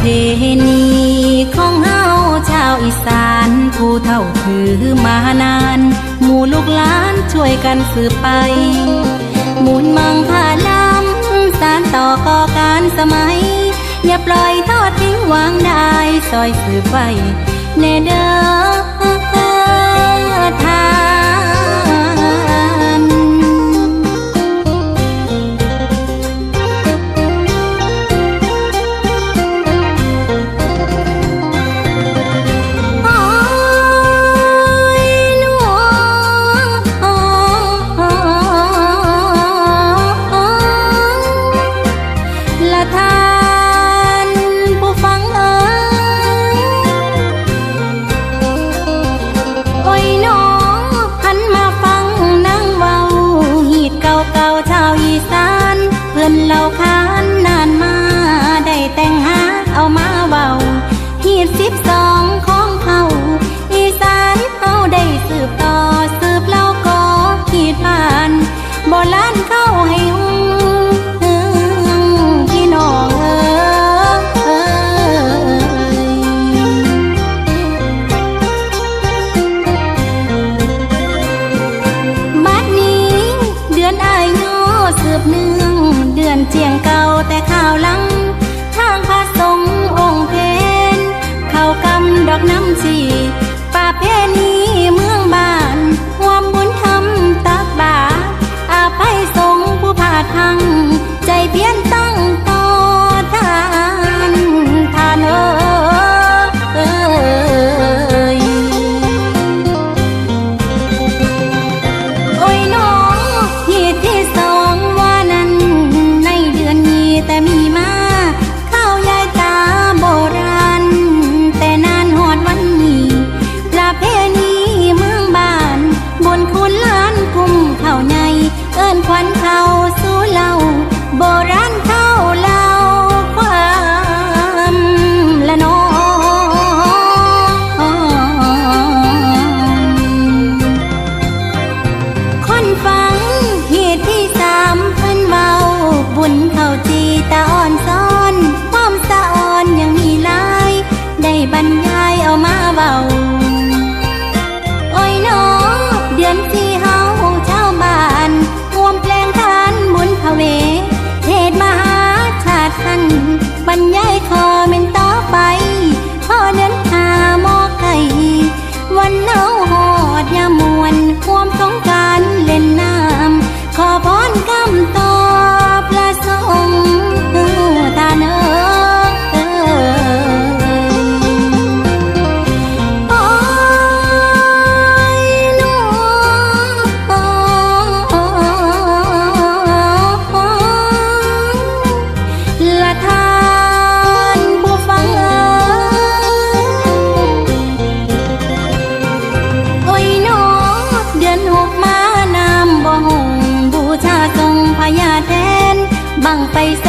เพณีของเฮาชาวอีสาน ผู้เท่าถือมานาน หมู่ลูกหลานช่วยกันสืบไป หมุนมังผ่าน้ำสารต่อก่อการสมัย อย่าปล่อยทอดทิ้งวางได้ซอยสืบไปแน่เอกน้ำจีป่าเพนีางไปส